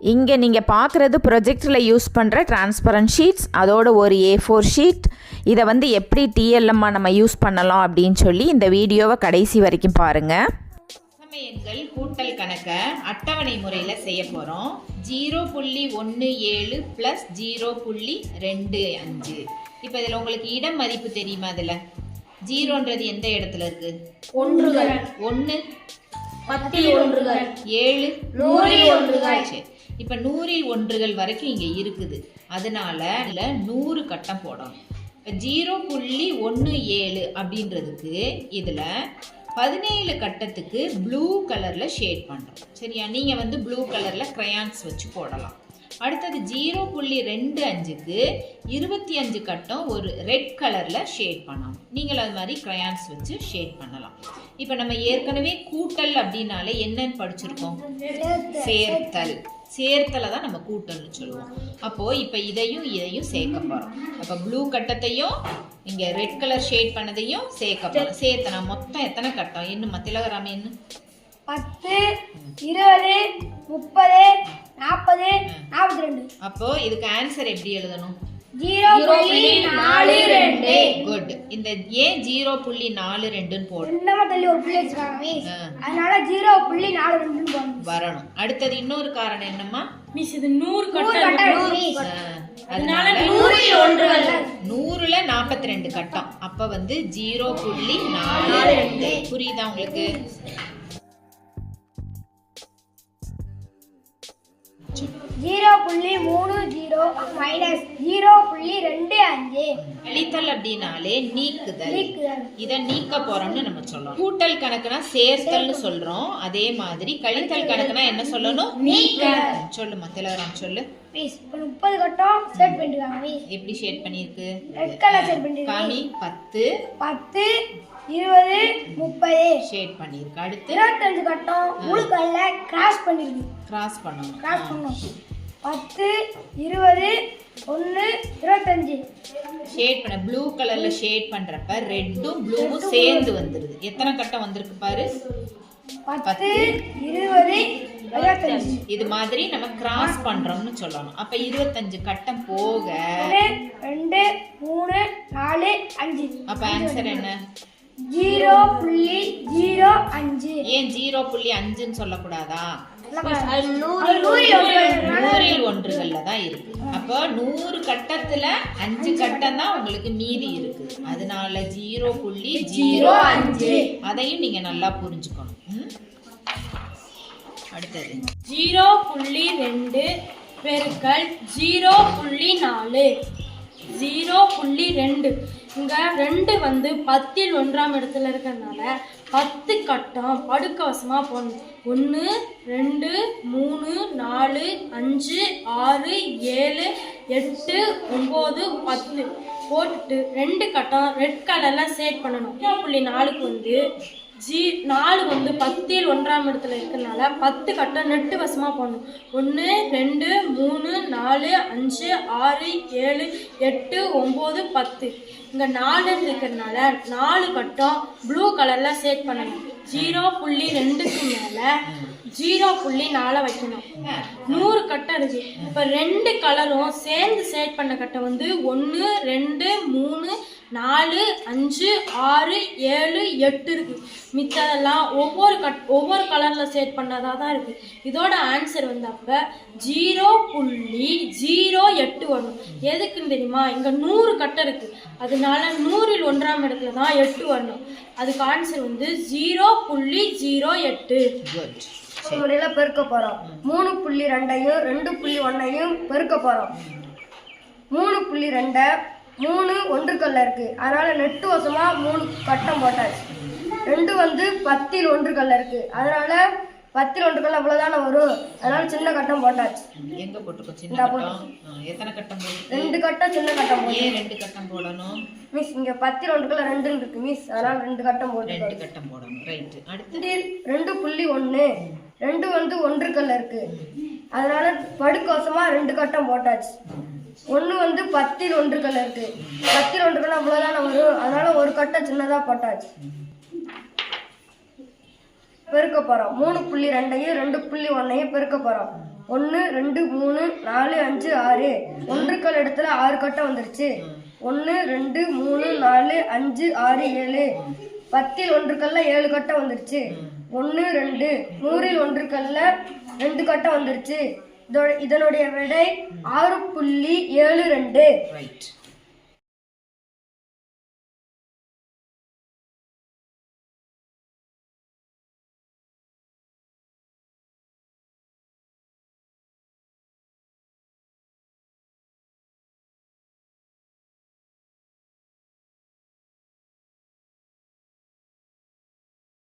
இங்கே நீங்கள் பார்க்குறது ப்ரொஜெக்டில் யூஸ் பண்ணுற டிரான்ஸ்பரண்ட் ஷீட்ஸ் அதோட ஒரு ஏ ஃபோர் ஷீட் இதை வந்து எப்படி டிஎல்எம்மாக நம்ம யூஸ் பண்ணலாம் அப்படின்னு சொல்லி இந்த வீடியோவை கடைசி வரைக்கும் பாருங்கள் சம எண்கள் கூட்டல் கணக்கை அட்டவணை முறையில் செய்ய போகிறோம் ஜீரோ புள்ளி ஒன்று ஏழு ப்ளஸ் ஜீரோ புள்ளி ரெண்டு அஞ்சு. இப்போ இதில் உங்களுக்கு இடம் மதிப்பு தெரியுமா இதில் ஜீரோன்றது எந்த இடத்துல இருக்கு? ஒன்றுகள். ஒன்று பத்தில் ஒன்றுகள். ஏழு. நூறில் ஒன்றுகள். சரி. இப்போ நூறில் ஒன்றுகள் வரைக்கும் இங்கே இருக்குது. அதனால இதில் நூறு கட்டம் போடணும். இப்போ ஜீரோ புள்ளி ஒன்று ஏழு அப்படின்றதுக்கு இதில் பதினேழு கட்டத்துக்கு ப்ளூ கலரில் ஷேட் பண்ணுறோம் சரியா? நீங்கள் வந்து ப்ளூ கலரில் க்ரையான்ஸ் வச்சு போடலாம். அடுத்தது ஜீரோ புள்ளி ரெண்டு அஞ்சுக்கு இருபத்தி அஞ்சு கட்டம் ஒரு ரெட் கலரில் ஷேட் பண்ணணும். நீங்கள் அது மாதிரி க்ரையான்ஸ் வச்சு ஷேட் பண்ணலாம். இப்போ நம்ம ஏற்கனவே கூட்டல் அப்படின்னாலே என்னன்னு படிச்சிருக்கோம்? சேர்த்தல். சேர்த்தலை தான் நம்ம கூட்டல்னு சொல்லுவோம். அப்போது இப்போ இதையும் இதையும் சேர்க்க போகிறோம் அப்போ ப்ளூ கட்டத்தையும் இங்கே ரெட் கலர் ஷேட் பண்ணதையும் சேர்க்க போகிறோம் சேர்த்தனா மொத்தம் எத்தனை கட்டம்? இன்னும் திலகராம என்ன? பத்து இருபது முப்பது நாற்பது நாற்பத்தி ரெண்டு. அப்போ இதுக்கு ஆன்சர் எப்படி எழுதணும்? ஜீரோ புள்ளி நாலு ரெண்டு. குட் இந்த ஏன் ஜீரோ புள்ளி நாலு ரெண்டுன்னு போடும் ரெண்டாம தள்ளி ஒரு புள்ளி வச்சிருக்காங்க மிஸ் ஆ. அதனால ஜீரோ புள்ளி நாலு ரெண்டுன்னு போடணும் வரணும். அடுத்தது இன்னொரு காரணம் என்னம்மா? மிஸ் இது நூறு நூறு அதனால நூறில் ஒன்றுகள் நூறுல நாற்பத்தி ரெண்டு கட்டம். அப்ப வந்து ஜீரோ புள்ளி நாலு ரெண்டு. புரியுதா உங்களுக்கு? ஜீரோ புள்ளி மூணு ஜீரோ மைனஸ் ஜீரோ புள்ளி ரெண்டு அஞ்சு. கழித்தல் அப்படின்னாலே நீக்குதல். நீக்குதல். இத நீக்க போறோம்னு நம்ம சொல்லணும். கூட்டல் கணக்குனா சேர்த்தல்னு சொல்றோம். அதே மாதிரி கழித்தல் கணக்குனா என்ன சொல்லணும்? நீக்குதல். சொல்லுமா திலகராம் சொல்லு. மிஸ் இப்போ முப்பது கட்டம் செட் பண்ணிருக்காங்க மிஸ் எப்படி ஷேட் பண்ணிருக்கு ரெட் கலர் செட் பண்ணிருக்காங்க காமி பத்து. பத்து இருபது முப்பது. ஷேட் பண்ணிருக்கு அடுத்து? இருபத்தஞ்சு கட்டம் முழு கல்ல கிராஸ் பண்ணிருக்கு கிராஸ் பண்ணணும். கிராஸ் பண்ணோம் பத்து இருபது ஒன்று இருபத்தஞ்சு. ஷேட் பண்ண ப்ளூ கலர்ல ஷேட் பண்றப்ப ரெட்டும் ப்ளூவும் சேர்ந்து வந்துருது. எத்தனை கட்டம் வந்திருக்கு பாரு? பத்து இருபது இருபத்தஞ்சு. இது மாதிரி நம்ம கிராஸ் பண்றோம்னு சொல்லணும். அப்ப இருபத்தஞ்சு கட்டம் போக ரெண்டு மூணு நாலு அஞ்சு. அப்ப ஆன்சர் என்ன? ஜீரோ புள்ளி ஜீரோ அஞ்சு. ஏன் ஜீரோ புள்ளி அஞ்சுன்னு சொல்லக்கூடாதா? நூறில் ஒன்று. நூறில் ஒன்றுகள்ல தான் இருக்கு. அப்போ நூறு கட்டத்துல அஞ்சு கட்டம் தான் உங்களுக்கு மீதி இருக்கு. அதனால ஜீரோ புள்ளி ஜீரோ அஞ்சு. அதையும் நீங்க நல்லா புரிஞ்சுக்கணும்? அடுத்தது. ஜீரோ புள்ளி ரெண்டு பெருக்கல் ஜீரோ புள்ளி நாலு. ஜீரோ புள்ளி ரெண்டு. இங்க ரெண்டு வந்து பத்தில் ஒன்றாம் இடத்துல இருக்கிறதுனால பத்து கட்டம் படுக்கவசமாக போடணும். ஒன்று ரெண்டு மூணு நாலு அஞ்சு ஆறு ஏழு எட்டு ஒம்பது பத்து. போட்டுட்டு ரெண்டு கட்டம் ரெட் கலரில் சேட் பண்ணணும். புள்ளி நாலுக்கு வந்து ஜி நாலு வந்து பத்தில் ஒன்றாம் இடத்துல இருக்கிறனால பத்து கட்டம் நெட்டு வசமாக போடணும். ஒன்று ரெண்டு மூணு நாலு அஞ்சு ஆறு ஏழு எட்டு ஒம்பது பத்து. இங்கே நாலு இருக்கிறனால நாலு கட்டம் ப்ளூ கலரில் சேட் பண்ணணும். ஜீரோ புள்ளி ரெண்டுக்கு மேலே ஜீரோ புள்ளி நாலை வைக்கணும். நூறு கட்டம் இருக்கு. இப்போ ரெண்டு கலரும் சேர்ந்து சேட் பண்ண கட்டம் வந்து ஒன்று ரெண்டு மூணு நாலு அஞ்சு ஆறு ஏழு எட்டு இருக்கு. மித்ததெல்லாம் ஒவ்வொரு கட் ஒவ்வொரு கலரில் சேட் பண்ணதாக தான் இருக்கு. இதோட ஆன்சர் வந்து அப்போ ஜீரோ புள்ளி ஜீரோ எட்டு வரணும் எதுக்குன்னு தெரியுமா? இங்கே நூறு கட்டம் இருக்கு. அதனால நூறில் ஒன்றாம் இடத்துல தான் எட்டு வரணும் அதுக்கு ஆன்சர் வந்து ஜீரோ புள்ளி ஜீரோ எட்டு. முறையில பெருக்க போறோம். மூணு புள்ளி ரெண்டையும் ரெண்டு புள்ளி ஒன்னையும் பெருக்க போறோம். மூணு புள்ளி ரெண்டை மூணு ஒன்றுக்கல்ல இருக்கு. அதனால நெட்டு வசமா மூணு கட்டம் போட்டாச்சு. ரெண்டு வந்து பத்தில் ஒன்றுக்கல்ல இருக்கு. அதனால பத்தில் ஒன்றுக்கல்ல அவ்வளவுதானே வரும். அதனால சின்ன கட்டம் போட்டாச்சு. எங்க போட்டுக்கோ சின்ன கட்டம். எத்தனை கட்டம் ரெண்டு கட்டம் சின்ன கட்டம் ஏன் ரெண்டு கட்டம் போடணும்? மிஸ் இங்க பத்தில் ஒன்றுக்கல்ல ரெண்டு இருக்கு மிஸ். அதனால ரெண்டு கட்டம் போட்டு. ரெண்டு கட்டம் போடணும். ரைட் அடுத்து? ரெண்டு புள்ளி ஒன்று ரெண்டு வந்து ஒன்றுக்கல்ல இருக்கு. அதனால படுக்கோசமா ரெண்டு கட்டம் போட்டாச்சு. ஒன்று வந்து பத்தில் ஒன்றுகள் இருக்கு. பத்தில் ஒன்றுகள் அவ்வளோதானே வரும். அதனால ஒரு கட்டம் சின்னதாக போட்டாச்சு. பெருக்க போகிறோம் மூணு புள்ளி ரெண்டையும் ரெண்டு புள்ளி ஒன்றையும் பெருக்க போகிறோம் ஒன்று ரெண்டு மூணு நாலு அஞ்சு ஆறு. ஒன்றுக்கல் இடத்துல ஆறு கட்டம் வந்துருச்சு. ஒன்று ரெண்டு மூணு நாலு அஞ்சு ஆறு ஏழு. பத்தில் ஒன்றுக்கல்ல ஏழு கட்டம் வந்துருச்சு. ஒன்று ரெண்டு. நூறில் ஒன்றுக்கல்ல ரெண்டு கட்டம் வந்துருச்சு. இதனுடைய விடை ஆறு புள்ளி ஏழு ரெண்டு. ரைட்